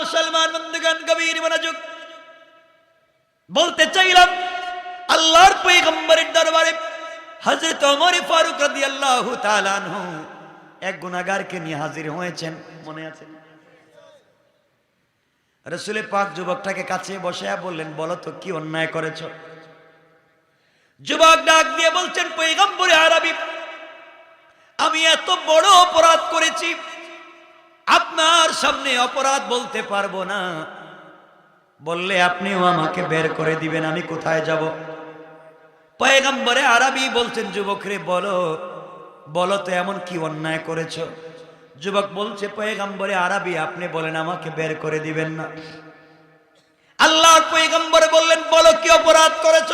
মুসলমান বন্ধুগণ, গভীর মনোযোগ বলতে চাইলাম, আল্লাহর পয়গম্বরের দরবারে হযরত ওমর ফারুক তাআলা আনহু এক গুনাহগারকে নিয়ে হাজির হয়েছেন। মনে আছে? রসুলে পাক যুবকটাকে কাছে বসে বললেন, বলো তো কি অন্যায় করেছ? যুবক ডাক দিয়ে বলছেন পৈগম্বরে আরবি, আমি এত বড় অপরাধ করেছি আপনার সামনে অপরাধ বলতে পারব না। বললে আপনিও আমাকে বের করে দিবেন, আমি কোথায় যাব? পয়গম্বরে আরবি বলছেন যুবক রে বলো বলো তো এমন কি অন্যায় করেছ? যুবক বলছে, পয়গম্বরে আরবি, আপনি বলেন আমাকে বের করে দিবেন না। আল্লাহর পয়গম্বরে বললেন, বলো কি অপরাধ করেছ?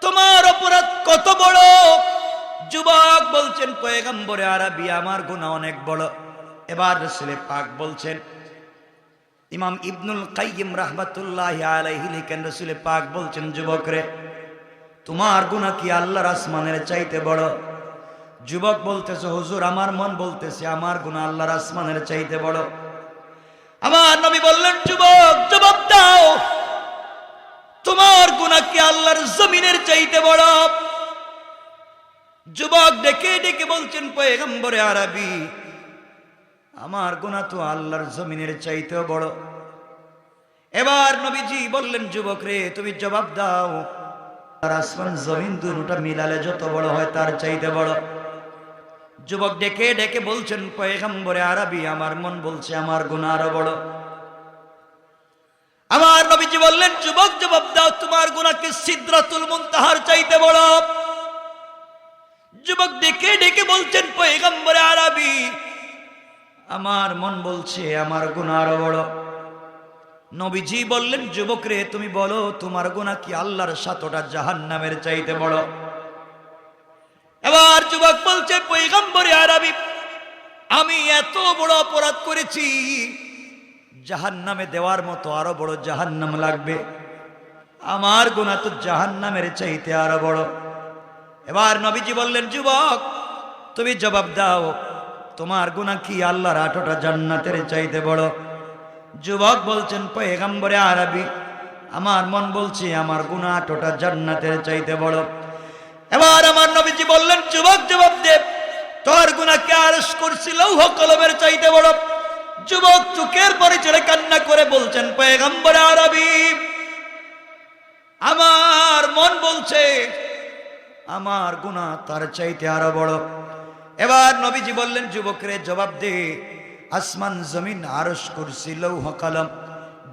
তোমার অপরাধ কত বড়? যুবক বলছেন, পয়গম্বরে আরবি, আমার গুনাহ অনেক বড়। এবার রসুলে পাক বলছেন, ইমাম ইবনুল কাইয়িম রাহমাতুল্লাহ আলাইহি লিখেন, রসুলে পাক বলছেন যুবক রে তোমার গুনাহ কি আল্লাহর আসমানের চাইতে বড়? যুবক বলতেছে, হুজুর, আমার মন বলতেছে, আমার গুনাহ আল্লাহর আসমানের চাইতে বড়। আমার নবী বললেন, যুবক, জবাব দাও, তোমার গুনাহ কি আল্লাহর জমিনের চাইতে বড়? যুবক ডেকে ডেকে বলছেন, পয়গম্বরে আরবি আমার গুনাহ তো আল্লাহর জমিনের চাইতেও বড়। এবার নবীজি বললেন, যুবক রে, তুমি জবাব দাও। আর আসমান, জমিন দুটা মিলালে যত বড় হয় তার চাইতে বড়। যুবক ডেকে ডেকে বলছেন, পয়গম্বরে আরবি, আমার মন বলছে আমার গুনাহ আরও বড়। আমার নবীজি বললেন, যুবক, জবাব দাও, তোমার গুনাহ কি সিদ্রাতুল মুনতাহার চাইতে বড়। যুবক ডেকে ডেকে বলছেন, পয়গম্বরে আরবি আমার মন বলছে, আমার গুনাহ আরও বড়। নবীজি বললেন যুবক রে তুমি বলো, তোমার গুনাহ কি আল্লাহর সাতটা জাহান্নামের চাইতে বড়? এবার যুবক বলছে পৈগম্বরে আরবি, আমি এত বড় অপরাধ করেছি, জাহান্নামে দেওয়ার মতো আরও বড় জাহান্নাম লাগবে। আমার গুণা তো জাহান্নামের চাইতে আরও বড়। এবার নবীজি বললেন, যুবক, তুমি জবাব দাও তোমার গুণা কি? আল্লাহর আঠোটা জান্নাতের চাইতে বড়। যুবক বলছেন, পয়গম্বরে আরবি, আমার মন বলছে আমার গুণা আঠোটা জান্নাতের চাইতে বড়। এবার আমার নবীজি বললেন, যুবক জবাব দেব, তোর গুনাকে আরস করছি? লৌহ কলমের চাইতে বড়। যুবক চুকের পরে চড়ে কান্না করে বলছেন, পয়গম্বর আরবি, আমার মন বলছে আমার গুণা তার চাইতে আরও বড়। এবার নবীজি বললেন, যুবকরে, জবাব দে। আসমান জমিন আরস করছি, লৌহ কলম।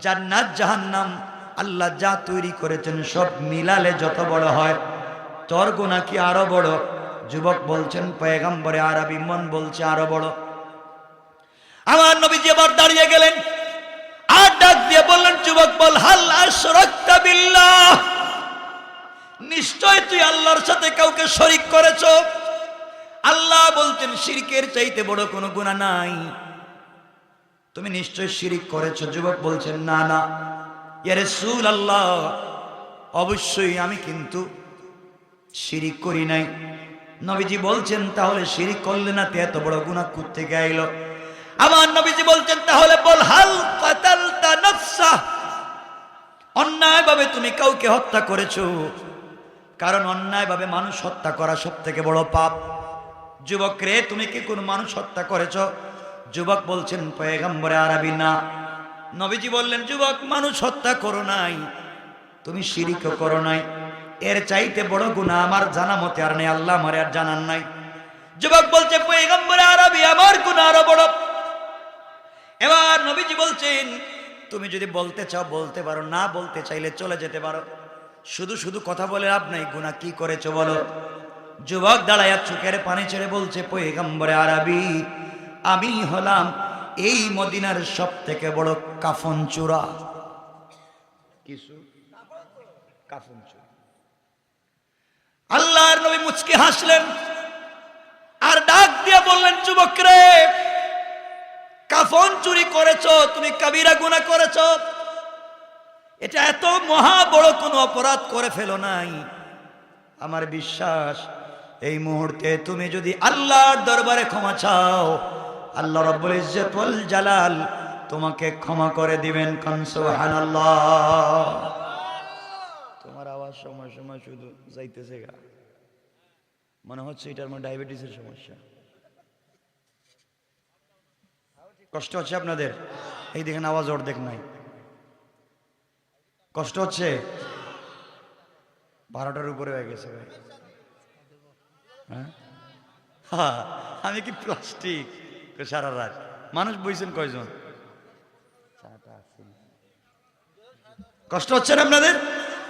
জান্নাত, জাহান্নাম, আল্লাহ যা তৈরি করেছেন সব মিলালে যত বড় হয়। তোর গুণা কি আরও বড়? যুবক বলছেন, পয়গম্বরে আরবি মন বলছে আরও বড়। আমার নবীজি আবার দাঁড়িয়ে গেলেন। আর ডাক দিয়ে বললেন, যুবক, বল, হাল আশরাকতা বিল্লাহ। নিশ্চয় তুই আল্লাহর সাথে কাউকে শরিক করেছ? আল্লাহ বলছেন, শিরকের চাইতে বড় কোনো গুণা নাই। তুমি নিশ্চয় শিরিক করেছ? যুবক বলছেন, না না। ইয়ারে সুল আল্লাহ অবশ্যই আমি কিন্তু শিরিক করি নাই। নবীজি বলছেন, তাহলে শিরিক করলে না তে এত বড় গুনাহ করতে গাইল আমার নবীজি বলছেন, তাহলে বল, হাল কাতালতা নাফসা। অন্যায়ভাবে তুমি কাউকে হত্যা করেছ। কারণ অন্যায়ভাবে মানুষ হত্যা করা সব থেকে বড় পাপ। যুবক রে তুমি কি কোন মানুষ হত্যা করেছ? যুবক বলছেন, পয়গম্বরে আরবি না। নবীজি বললেন, যুবক, মানুষ হত্যা করো নাই। তুমি শিরিকও করো নাই। এর চাইতে বড় গুণা আমার জানা মতে আর নেই, আল্লাহ আমার আর জানার নাই। যুবক বলছে, পয়গম্বরে আরবি, আমার গুণা আরও বড়। এবার নবীজি বলছেন, তুমি যদি বলতে চাও, বলতে পারো। না বলতে চাইলে চলে যেতে পারো। শুধু শুধু কথা বলে লাভ নাই। গুণা কি করেছ বলো? যুবক দাঁড়াইয়া চোখের পানি ছেড়ে বলছে পয়গম্বরে আরবি আমি হলাম এই মদিনার সব থেকে বড় কাফন চূড়া। কিছু? কাফন চূড়া। আল্লাহর নবী মুচকে হাসলেন আর ডাক দিয়ে বললেন যুবক রে কাফন চুরি করেছ তুমি কাবিরা গুণা করেছ। এটা এত মহা বড় কোনো অপরাধ করে ফেলো নাই। আমার বিশ্বাস এই মুহূর্তে তুমি যদি আল্লাহর দরবারে ক্ষমা চাও, আল্লাহ রব্বুল ইজ্জত জালাল তোমাকে ক্ষমা করে দিবেন কনসুবহানাল্লাহ তোমার আওয়াজ সময় সময় শুধু যাইতেছে গা। মনে হচ্ছে এটার মধ্যে ডায়াবেটিসের সমস্যা। কষ্ট হচ্ছে আপনাদের? এই দেখেন আওয়াজ অর্ধেক নাই। কষ্ট হচ্ছে? বারোটার উপরে হয়ে গেছে ভাই। হ্যাঁ? হ্যাঁ, আমি কি প্লাস্টিক? সারা রাত? মানুষ বইছেন কয়জন? কষ্ট হচ্ছে না আপনাদের?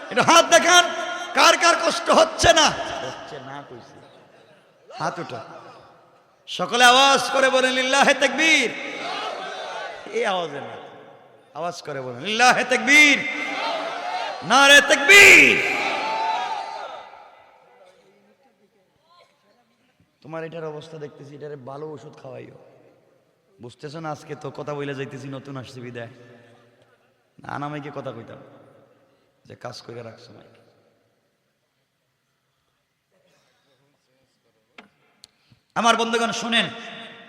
এটা হাত দেখান কার কার কষ্ট হচ্ছে না? হচ্ছে না কইছি। হাত উঠা সকলে আওয়াজ করে বলেন লিল্লাহে তাকবীর। এই আওয়াজে না। আওয়াজ করে বলেন লিল্লাহে তাকবীর। নারে তাকবীর। তোমার এটার অবস্থা দেখতেছি, এটারে ভালো ওষুধ খাওয়াইও। বুঝতেছো না আজকে তো কথা বলে যাইতেছি, নতুন আসছে বিদায়। না নামাইকে কথা কইতাম। যে কাজ করে রাখছো মাইকে। আমার বন্ধুগণ, শুনেন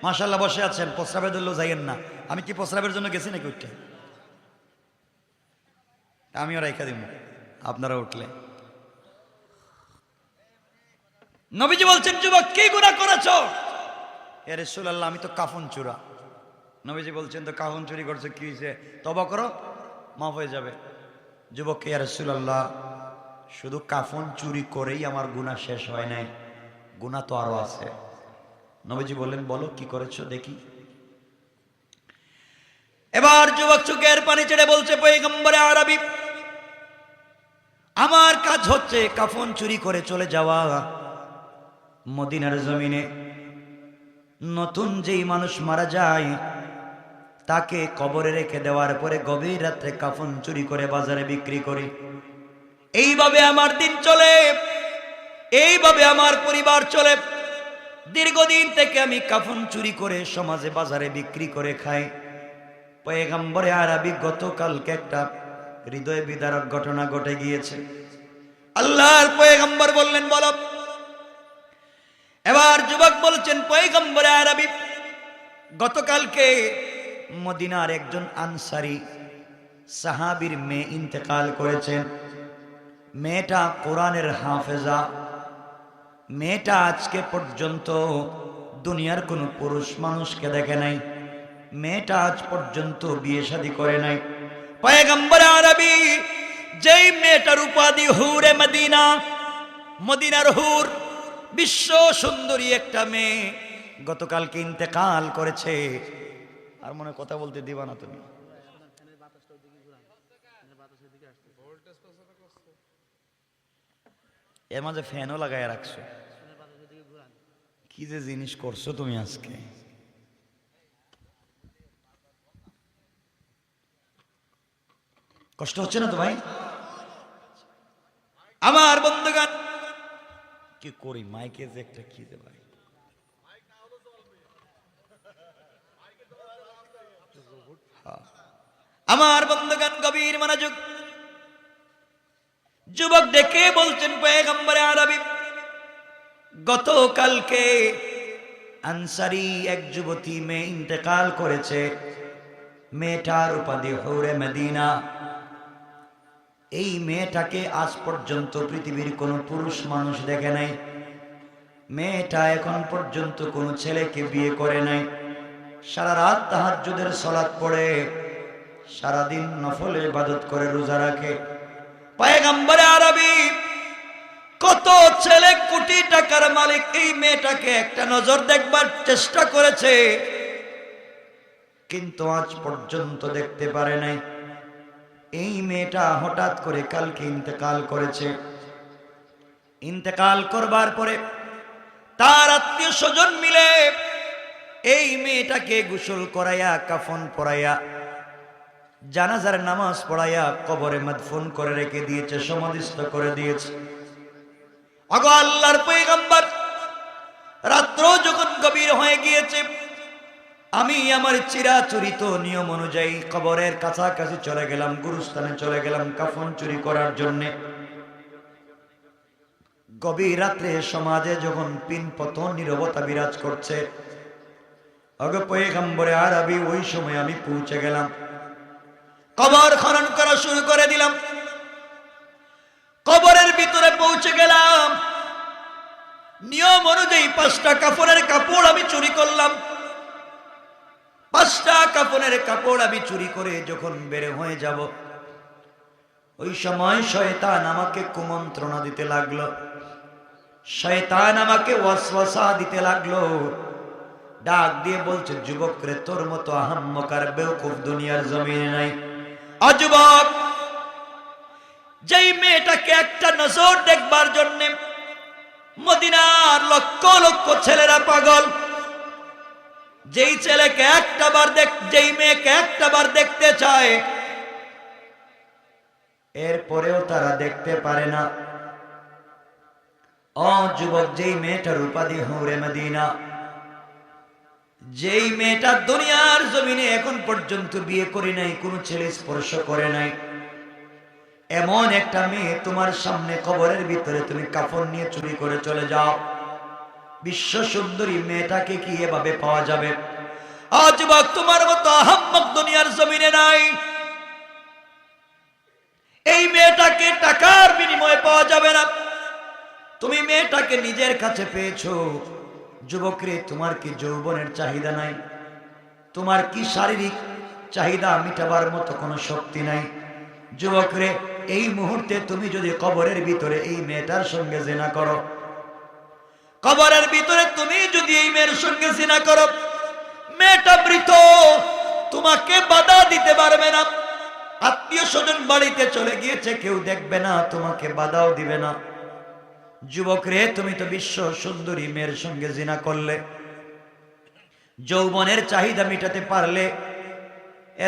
মাশাল্লাহ বসে আছেন, প্রস্রাবের ধরলেও যাইয়েন না। আমি কি প্রস্রাবের জন্য গেছি নাকি উঠতে? আমিও রেখা দিব আপনারা উঠলে। নবীজি বলছেন, যুবক, কি গুণা করেছ? এ আল্লাহ আমি তো কাফন চূড়া নবীজি বলছেন, তো কাফন চুরি করছ, কি হয়েছে তবা করো, মাফ হয়ে যাবে। যুবক কে আল্লাহ শুধু কাফন চুরি করেই আমার গুণা শেষ হয় নাই গুণা তো আরও আছে। নবীজি বললেন, বলো, কি করেছ, দেখি। এবার যুবক চুকের পানি ছেড়ে বলছে পৈগম্বরে আরবি, আমার কাজ হচ্ছে কাফন চুরি করে চলে যাওয়া। মদিনার জমিনে। নতুন যেই মানুষ মারা যায়, তাকে কবরে রেখে দেওয়ার পরে গভীর রাত্রে কাফন চুরি করে বাজারে বিক্রি করি। এইভাবে আমার দিন চলে, এইভাবে আমার পরিবার চলে। দীর্ঘদিন থেকে আমি কাফন চুরি করে সমাজে বাজারে বিক্রি করে খাই। পয়গাম্বরে আরবি গতকালকে একটা হৃদয় বিদারক ঘটনা ঘটে গিয়েছে। আল্লাহর পয়গাম্বর বললেন বলো এবার যুবক বলছেন, পয়গম্বরে আরবি, গতকালকে মদিনার একজন আনসারি সাহাবির মেয়ে ইন্তেকাল করেছেন। মেয়েটা কোরআনের হাফেজা। মেয়েটা আজকে পর্যন্ত দুনিয়ার কোনো পুরুষ মানুষকে দেখে নাই। মেয়েটা আজ পর্যন্ত বিয়ে শাদী করে নাই। পয়গম্বর আরবি, যেই মেয়েটার উপাধি হুরে মদিনা, মদিনার হুর বিশ্ব সুন্দরী একটা মেয়ে গতকালকে ইন্তেকাল করেছে। আর মনে কথা বলতে দিবা না তুমি। এর মাঝে ফ্যানও লাগাই রাখছো। কি যে জিনিস করছ তুমি আজকে? কষ্ট হচ্ছে না তো ভাই? আমার বন্ধুগান কি করি, মাইকে যে একটা যে ভাই। আমার বন্ধুগান গভীর মনোযোগ। যুবক ডেকে বলছেন, পয়গম্বরে আরবি, গতকালকে আনসারি এক যুবতী মেয়ে ইন্তেকাল করেছে। মেয়েটার উপাধি হৌরে মদিনা। এই মেয়েটাকে আজ পর্যন্ত পৃথিবীর কোনো পুরুষ মানুষ দেখে নাই। মেয়েটা এখন পর্যন্ত কোনো ছেলেকে বিয়ে করে নাই। সারা রাত তাহাজ্জুদের সলাৎ পড়ে, সারাদিন নফলে ইবাদত করে রোজা রাখে। পায়গাম্বরে আরবি, কত ছেলে কোটি টাকার মালিক এই মেয়েটাকে একটা নজর দেখবার চেষ্টা করেছে, কিন্তু আজ পর্যন্ত দেখতে পারে নাই। এই মেয়েটা হঠাৎ করে কালকে ইন্তেকাল করেছে। ইন্তেকাল করবার পরে তার আত্মীয় স্বজন মিলে এই মেয়েটাকে গোসল করাইয়া, কাফন পরাইয়া, জানাজার নামাজ পড়াইয়া কবরে মদফুন করে রেখে দিয়েছে, সমাধিস্থ করে দিয়েছে। আগো আল্লাহর পয়গম্বর, রাত্র যখন গভীর হয়ে গিয়েছে আমি আমার চিরাচরিত নিয়ম অনুযায়ী কবরের কাছাকাছি চলে গেলাম, গুরুস্থানে চলে গেলাম কাফন চুরি করার জন্য। গভীর রাত্রে সমাজে যখন পিন পতন নিরবতা বিরাজ করছে অগে পয়গম্বরে আরবি ওই সময় আমি পৌঁছে গেলাম। কবর খনন করা শুরু করে দিলাম। কবরের ভিতরে পৌঁছে গেলাম। নিয়ম অনুযায়ী পাঁচটা কাপড়ের কাপড় আমি চুরি করলাম। পাঁচটা কাপড়ের কাপড় আমি চুরি করে যখন বেড়ে হয়ে যাব, ওই সময় শয়তান আমাকে কুমন্ত্রণা দিতে লাগল। শয়তান আমাকে ওয়াসওয়াসা দিতে লাগল। ডাক দিয়ে বলছে, যুবক রে, তোর মতো আহাম্মকার বেউকুফ দুনিয়ার জমিনে নাই। অযুবক যেই মেয়েটাকে একটা নজর দেখবার জন্য মদিনার লক্ষ লক্ষ ছেলেরা পাগল যেই ছেলেকে একটা বার দেখ, যেই মেয়েকে একটা বার দেখতে চায়, এরপরেও তারা দেখতে পারে না। যুবক, যেই মেয়েটার উপাধি হৌরে মদিনা, যেই মেয়েটা দুনিয়ার জমিনে এখন পর্যন্ত বিয়ে করে নাই, কোনো ছেলে স্পর্শ করে নাই, এমন একটা মেয়ে তোমার সামনে কবরের ভিতরে তুমি কাপড় নিয়ে চুরি করে চলে যাও। বিশ্ব সুন্দরী মেয়েটাকে কি এভাবে পাওয়া যাবে? আজ বা তোমার মতো আহাম্মক দুনিয়ার জমিনে নাই। এই মেয়েটাকে টাকার বিনিময়ে পাওয়া যাবে না। তুমি মেয়েটাকে নিজের কাছে পেয়েছ। যুবকরে, তোমার কি যৌবনের চাহিদা নাই? তোমার কি শারীরিক চাহিদা মিটাবার মতো কোনো শক্তি নাই? যুবকরে, এই মুহূর্তে তুমি যদি কবরের ভিতরে এই মেয়েটার সঙ্গে জেনা করো কবরের ভিতরে তুমি যদি এই মেয়ের সঙ্গে জেনা করো, মেয়েটা মৃত তোমাকে বাধা দিতে পারবে না। আত্মীয় স্বজন বাড়িতে চলে গিয়েছে, কেউ দেখবে না, তোমাকে বাধাও দিবে না। যুবক রে, তুমি তো বিশ্ব সুন্দরী মেয়ের সঙ্গে জিনা করলে। যৌবনের চাহিদা মিটাতে পারলে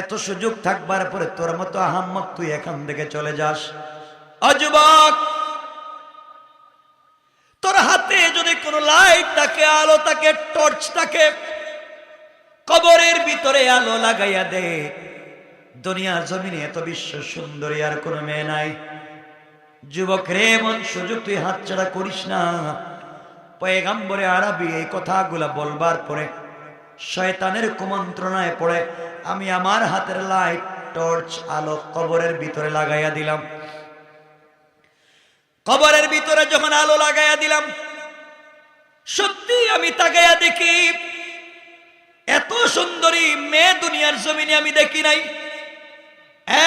এত সুযোগ থাকবার পরে তোর মতো আহাম্মক তুই এখান থেকে চলে যাস। অযুবক তোর হাতে কোনো লাইট থাকে, আলো থাকে টর্চ থাকে, কবরের ভিতরে আলো লাগাইয়া দে। দুনিয়ার জমিনে এত বিশ্ব সুন্দরী আর কোনো মেয়ে নাই। যুবক রে, এমন সুযোগ তুই করিস না। পয়গাম্বরে আরবি এই কথাগুলা বলবার পরে, শয়তানের কুমন্ত্রণায় পড়ে, আমি আমার হাতের লাইট টর্চ আলো কবরের ভিতরে লাগাইয়া দিলাম। কবরের ভিতরে যখন আলো লাগাইয়া দিলাম সত্যি আমি তাকাইয়া দেখি, এত সুন্দরী মেয়ে দুনিয়ার জমিনে আমি দেখি নাই।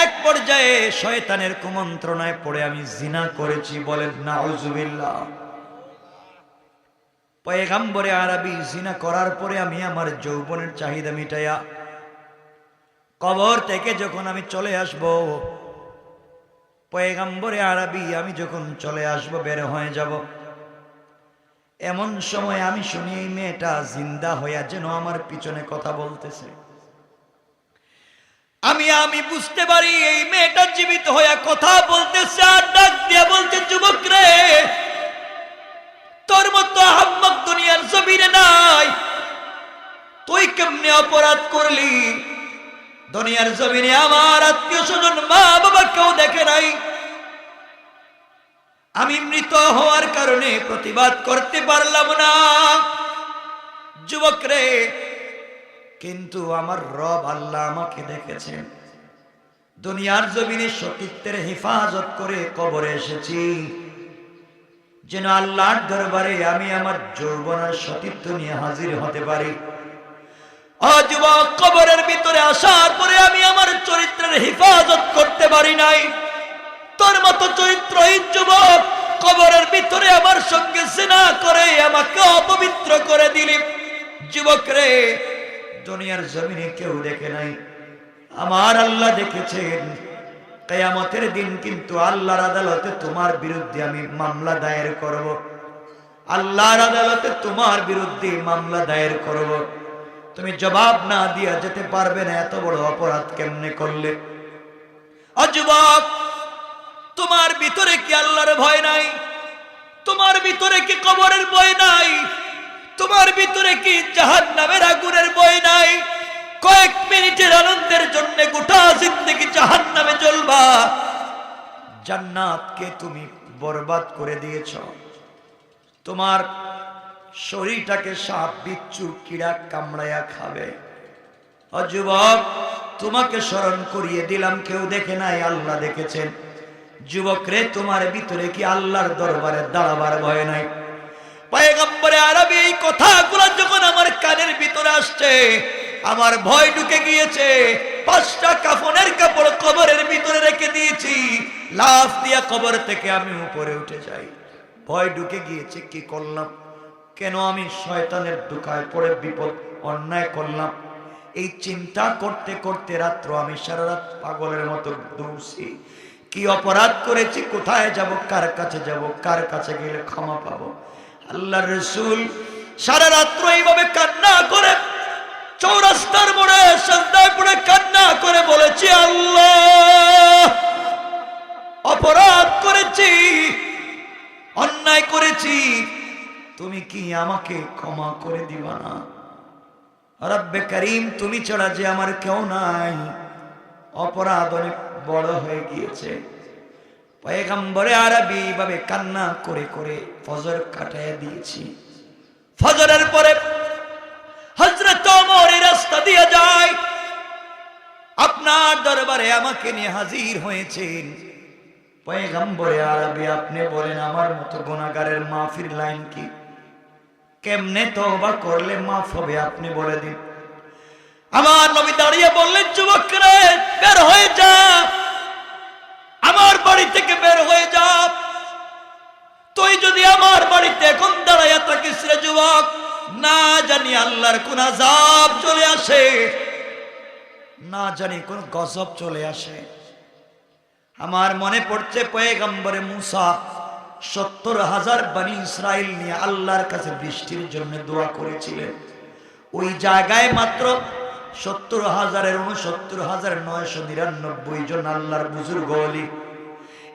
এক পর্যায়ে শয়তানের কুমন্ত্রণায় পড়ে আমি জিনা করেছি, বলেন, নাউজুবিল্লাহ। পয়গাম্বরে আরবি জিনা করার পরে আমি আমার যৌবনের চাহিদা মিটাইয়া কবর থেকে যখন আমি চলে আসব, পয়গাম্বরে আরবি, আমি যখন চলে আসব, বের হয়ে যাব। এমন সময় আমি শুনি এই মেয়েটা জিন্দা হইয়া যেন আমার পিছনে কথা বলতেছে। আমি আমি বুঝতে পারি এই মেয়েটা জীবিত হইয়া কথা বলতেছে আর ডাক দিয়া বলতে যুবক রে, তোর মতো আহম্মক দুনিয়ার জমিনে নাই। তুই কেমনে অপরাধ করলি? দুনিয়ার জমিনে আমার আত্মীয় স্বজন মা বাবা কেউ দেখে নাই। আমি মৃত হওয়ার কারণে প্রতিবাদ করতে পারলাম না। যুবক রে কিন্তু আমার রব আল্লাহ আমাকে দেখেছেন দুনিয়ার জমিনে সতীত্বের হেফাজত করে কবরে এসেছি। যেন আল্লাহর দরবারে আমি আমার যৌবনের সতীত্ব নিয়ে হাজির হতে পারি। অযুবক কবরের ভিতরে আসার পরে আমি আমার চরিত্রের হেফাজত করতে পারি নাই। তোর মতো চরিত্রহীন যুবক কবরের ভিতরে আমার সঙ্গে সিনা করে, আমাকে অপবিত্র করে দিলি। যুবক রে, দুনিয়ার জমিনে কেউ দেখে নাই। আমার আল্লাহ দেখেছেন। কেয়ামতের দিন কিন্তু আল্লাহর আদালতে তোমার বিরুদ্ধে আমি মামলা দায়ের করব। আল্লাহর আদালতে তোমার বিরুদ্ধে মামলা দায়ের করব। তুমি জবাব না দিয়া যেতে পারবে না, এত বড় অপরাধ কেমনে করলে? অযুবক তোমার ভিতরে কি আল্লাহর ভয় নাই? তোমার ভিতরে কি কবরের ভয় নাই? তোমার ভিতরে কি জাহান নামের আগুনের বই নাই? কয়েক মিনিটের আনন্দের জন্য গোটা জিন্দগি জাহান নামে জ্বলবা। জান্নাতকে তুমি বরবাদ করে দিয়েছ। তোমার শরীরটাকে সাপ, বিচ্ছু, কিড়া কামড়াইয়া খাবে। ও যুবক, তোমাকে স্মরণ করিয়ে দিলাম, কেউ দেখে নাই, আল্লাহ দেখেছেন। যুবক রে তোমার ভিতরে কি আল্লাহর দরবারে দাঁড়াবার ভয় নাই? পয়গম্বরে আরবি এই কথাগুলো যখন আমার কানের ভিতরে আসছে, আমার ভয় ঢুকে গিয়েছে। পাঁচটা কাফনের কাপড় কবরের ভিতরে রেখে দিয়েছি। লাফ দিয়া কবর থেকে আমি উপরে উঠে যাই। ভয় ঢুকে গিয়েছে, কি করলাম? কেন আমি শয়তানের দুকায় পড়ে বিপদ, অন্যায় করলাম? এই চিন্তা করতে করতে রাত্র আমি সারা রাত পাগলের মতো দৌড়ছি। কি অপরাধ করেছি, কোথায় যাব, কার কাছে যাব, কার কাছে গেলে ক্ষমা পাবো? আল্লাহ রসুল সারা রাত্র এইভাবে কান্না করে, চৌরাস্তার মোড়ে সন্ধ্যায় পড়ে কান্না করে বলেছি, আল্লাহ, অপরাধ করেছি, অন্যায় করেছি, তুমি কি আমাকে ক্ষমা করে দিবা না? রব্বে করিম, তুমি ছাড়া যে আমার কেউ নাই। অপরাধ অনেক বড় হয়ে গিয়েছে। পয়গম্বরে আরবি ভাবে কান্না করে করে ফজর কাটাইয়া দিয়েছি। ফজরের পরে হজরত রাস্তা দিয়ে যায়। আপনার দরবারে আমাকে নিয়ে হাজির হয়েছেন। আরবি, আপনি বলেন, আমার মতো মাফির লাইন কি? কেমনে করলে মাফ হবে? আপনি বলে দিন। আমার নবী দাঁড়িয়ে বললেন যুবক রে বের হয়ে যা। আমার বাড়ি থেকে বের হয়ে যা। তুই যদি আমার বাড়িতে এখন দাঁড়াইয়া থাকিস রে যুবক, না জানি আল্লাহর কোন আজাব চলে আসে, না জানি কোন গজব চলে আসে। আমার মনে পড়ছে পয়গম্বরে মুসা, সত্তর হাজার বানি ইসরায়েল নিয়ে আল্লাহর কাছে বৃষ্টির জন্য দোয়া করেছিলেন। ওই জায়গায় মাত্র সত্তর হাজারের উনসত্তর হাজার নয়শো নিরানব্বই জন আল্লাহর বুজুর্গ অলি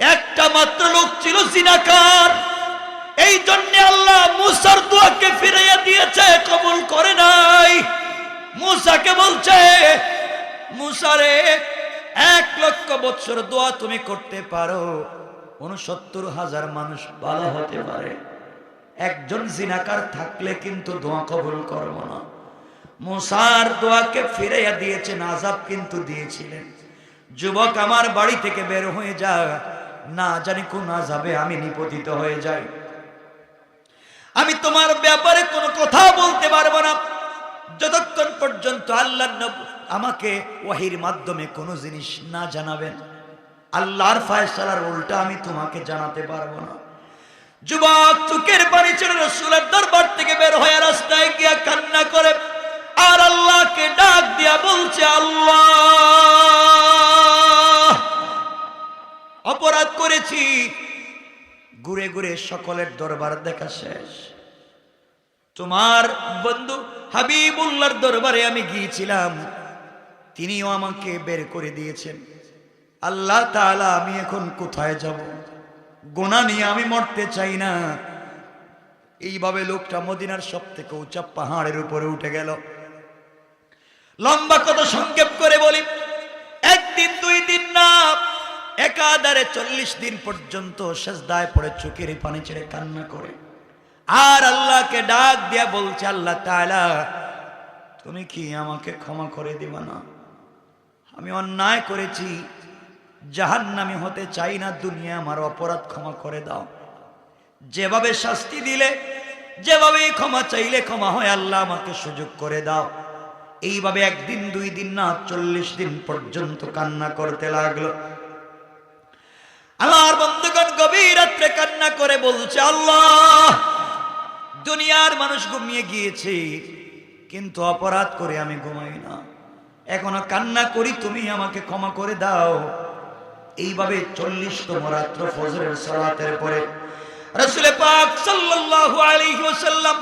একটা মাত্র লোক ছিল জিনাকার। এই জন্য আল্লাহ মুসার দোয়াকে ফিরাইয়া দিয়েছে, কবুল করে নাই। মুসাকে বলছে মুসারে এক লক্ষ বৎসর দোয়া তুমি করতে পারো। উনসত্তর হাজার মানুষ ভালো হতে পারে। একজন জিনাকার থাকলে কিন্তু দোয়া কবুল করব না। মুসার দোয়াকে ফিরাইয়া দিয়েছেন আজাব কিন্তু দিয়েছিলেন। যুবক আমার বাড়ি থেকে বের হয়ে যা না জানি কোন আজাবে আমি নিপতিত হয়ে যাই। আমি তোমার ব্যাপারে কোনো কথা বলতে পারব না। যতক্ষণ পর্যন্ত আল্লাহ আমাকে ওয়াহির মাধ্যমে কোনো জিনিস না জানাবেন, আল্লাহর ফায়সালার উল্টা আমি তোমাকে জানাতে পারব না। যুবক চুকের পানি ছেড়ে রসুলের দরবার থেকে বের হয়ে রাস্তায় গিয়া কান্না করে আর আল্লাহকে ডাক দিয়া বলছে, আল্লাহ! অপরাধ করেছি। ঘুরে ঘুরে সকলের দরবার দেখা শেষ। তোমার বন্ধু হাবিবুল্লার দরবারে আমি গিয়েছিলাম। তিনিও আমাকে বের করে দিয়েছেন। আল্লাহ তাআলা, আমি এখন কোথায় যাব? গোনা নিয়ে আমি মরতে চাই না। এইভাবে লোকটা মদিনার সব থেকে উঁচা পাহাড়ের উপরে উঠে গেল। লম্বা কত সংক্ষেপ করে বলি। একদিন, দুই দিন না একাধারে চল্লিশ দিন পর্যন্ত শেষদায় পড়ে চোখের পানি ছেড়ে কান্না করে। আর আল্লাহকে ডাক দিয়া বলছে, আল্লাহ তাআলা, তুমি কি আমাকে ক্ষমা করে দিবা না? আমি অন্যায় করেছি, জাহান্নামি হতে চাই না, দুনিয়া আমার অপরাধ ক্ষমা করে দাও। যেভাবে শাস্তি দিলে যেভাবে ক্ষমা চাইলে ক্ষমা হয়, আল্লাহ আমাকে সুযোগ করে দাও। এইভাবে একদিন, দুই দিন না, চল্লিশ দিন পর্যন্ত কান্না করতে লাগল। আমার বন্ধুগণ গভীর রাত্রে কান্না করে বলছে, আল্লাহ, দুনিয়ার মানুষ ঘুমিয়ে গিয়েছে, কিন্তু অপরাধ করে আমি ঘুমাই না। এখনও কান্না করি, তুমি আমাকে ক্ষমা করে দাও। এইভাবে চল্লিশতম রাত্র ফজরের সালাতের পরে রসুল পাক সাল্লাল্লাহু আলাইহি ওয়াসাল্লাম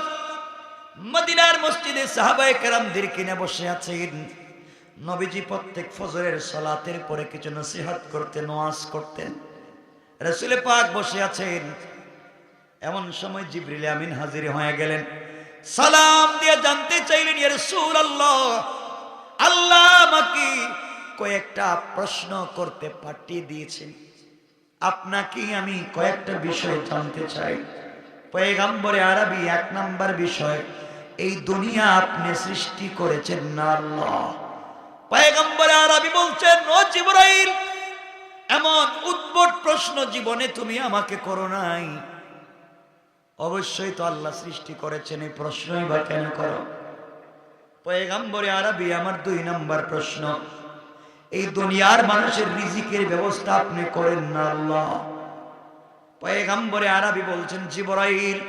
মদিনার মসজিদে সাহাবায়ে কেরামদের কিনে বসে আছেন। নবীজি প্রত্যেক ফজরের সালাতের পরে কিছু নসিহত করতেন ওয়াজ করতেন রসুল পাক বসে আছেন। এমন সময় জিবরিল আমিন হাজির হয়ে গেলেন। সালাম দিয়ে জানতে চাইলেন, ইয়া রাসূলুল্লাহ, আল্লাহ আমাকে কয়েকটা প্রশ্ন করতে পাঠিয়ে দিয়েছেন। আপনাকে আমি কয়েকটা বিষয় জানতে চাই। পয়গাম্বরে আরবি এক নাম্বার বিষয় এই দুনিয়া আপনি সৃষ্টি করেছেন না আল্লাহ। পয়গাম্বরে আরবি বলছেন, ও জিবরাইল, এমন উদ্ভট প্রশ্ন জীবনে তুমি আমাকে করো নাই। অবশ্যই তো আল্লাহ সৃষ্টি করেছেন, এই প্রশ্নই বা কেন করো? পয়গাম্বরে আরবি আমার দুই নাম্বার প্রশ্ন, এই দুনিয়ার মানুষের রিজিকের ব্যবস্থা আপনি করেন না আল্লাহ? পয়গাম্বরে আরবি বলছেন, জিবরাইল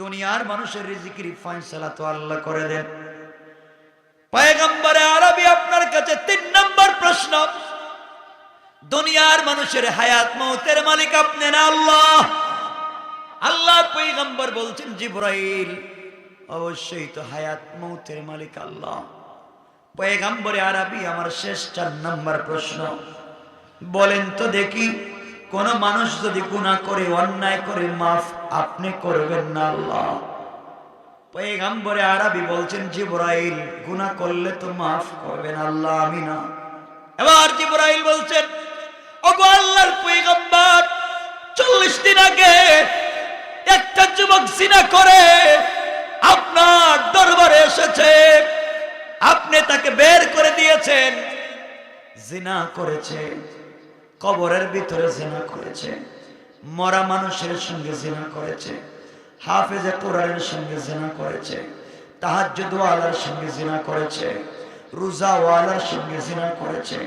দুনিয়ার মানুষের রিজিকের ফয়সালা তো আল্লাহ করে দেন। পয়গাম্বরে আরবি আপনার কাছে তিন নম্বর প্রশ্ন, দুনিয়ার মানুষের হায়াত মৌতের মালিক আপনি না আল্লাহ? আল্লাহ পৈগম্বর বলছেন, জিব্রাইল, অবশ্যই তো হায়াত মৌতের মালিক আল্লাহ। পয়গাম্বরে আরবি আমার শেষ চার নম্বর প্রশ্ন, বলেন তো দেখি। কোন মানুষ যদি গুনাহ করে, অন্যায় করে, মাফ আপনি করবেন না আল্লাহ। পয়গাম্বরে আরবি বলছেন, জিব্রাইল, গুনাহ করলে তো মাফ করবেন আল্লাহ আমি না। এবার জিব্রাইল বলছেন, ওগো আল্লাহর পয়গম্বর, চল্লিশ দিন আগে একটা যুবক জিনা করে আপনার দরবারে এসেছে। আপনি তাকে বের করে দিয়েছেন, জিনা করেছে। কবরের ভিতরে জিনা করেছে, মরা মানুষের সঙ্গে জিনা করেছে, হাফেজে কোরআনের সঙ্গে জিনা করেছে, তাহাজ্জুদওয়ালার সঙ্গে জিনা করেছে রোজা ওয়ালার সঙ্গে জিনা করেছে।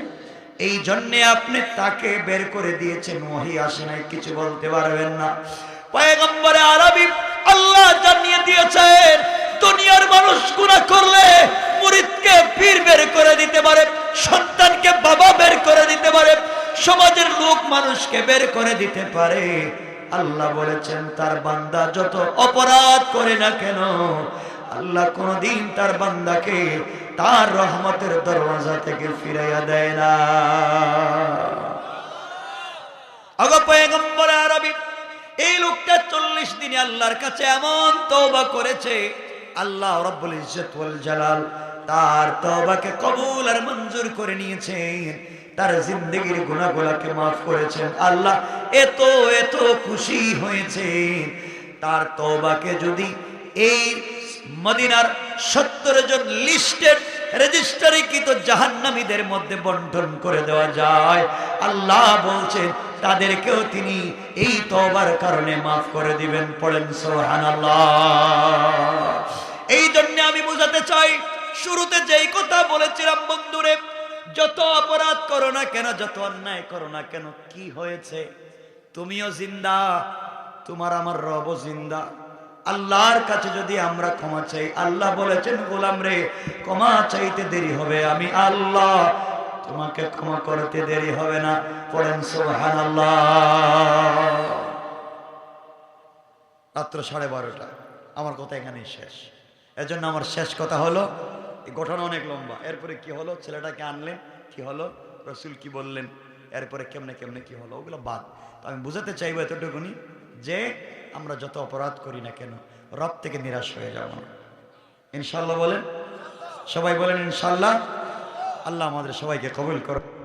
এই জন্যে আপনি তাকে বের করে দিয়েছেন, ওহি আসে নাই, কিছু বলতে পারবেন না। পয়গম্বরে আরবি আল্লাহ জানিয়ে দিয়েছেন, দুনিয়ার মানুষ গুনাহ করলে মুরিদকে পীর বের করে দিতে পারে, সন্তানকে বাবা বের করে দিতে পারে সমাজের লোক মানুষকে বের করে দিতে পারে। আল্লাহ বলেছেন, তার বান্দা যত অপরাধ করে না কেন, আল্লাহ কোনদিন তার বান্দাকে তার রহমতের দরওয়াজা থেকে ফিরাইয়া দেয় না। এই লোকটা চল্লিশ দিনে আল্লাহর কাছে এমন তওবা করেছে, আল্লাহ জালাল তার তওবাকে কবুল আর মঞ্জুর করে নিয়েছেন। তার জিন্দগির গুনাহগুলোকে মাফ করেছেন। আল্লাহ এত এত খুশি হয়েছে তার তওবাকে যদি এই মদিনার সত্তর জন লিস্টেড রেজিস্টারিকৃত জাহান্নামীদের মধ্যে বন্টন করে দেওয়া যায়। আল্লাহ বলছেন, তাদেরকেও তিনি এই তবার কারণে মাফ করে দিবেন। পড়েন সোহানাল্লাহ এই জন্য আমি বুঝাতে চাই, শুরুতে যেই কথা বলেছিলাম বন্ধুরে যত অপরাধ করো না কেন, যত অন্যায় করো না কেন, কি হয়েছে? তুমিও জিন্দা, তোমার আমার রব জিন্দা। আল্লাহর কাছে যদি আমরা ক্ষমা চাই, আল্লাহ বলেছেন, গোলাম রে, ক্ষমা চাইতে দেরি হবে। আমি আল্লাহ, তোমাকে ক্ষমা করতে দেরি হবে না। পড়েন সোহান রাত্র সাড়ে বারোটা। আমার কথা এখানেই শেষ। এজন্য আমার শেষ কথা হলো ঘটনা অনেক লম্বা। এরপরে কি হলো? ছেলেটাকে আনলেন কি হলো? রসুল কি বললেন? এরপরে কেমনে কেমনে কি হলো? ওগুলো বাদ। তো আমি বুঝাতে চাইব এতটুকুনি যে আমরা যত অপরাধ করি না কেন, রব থেকে নিরাশ হয়ে যাব না। ইনশাল্লাহ বলেন? সবাই বলেন ইনশাল্লাহ আল্লাহ আমাদের সবাইকে কবুল করো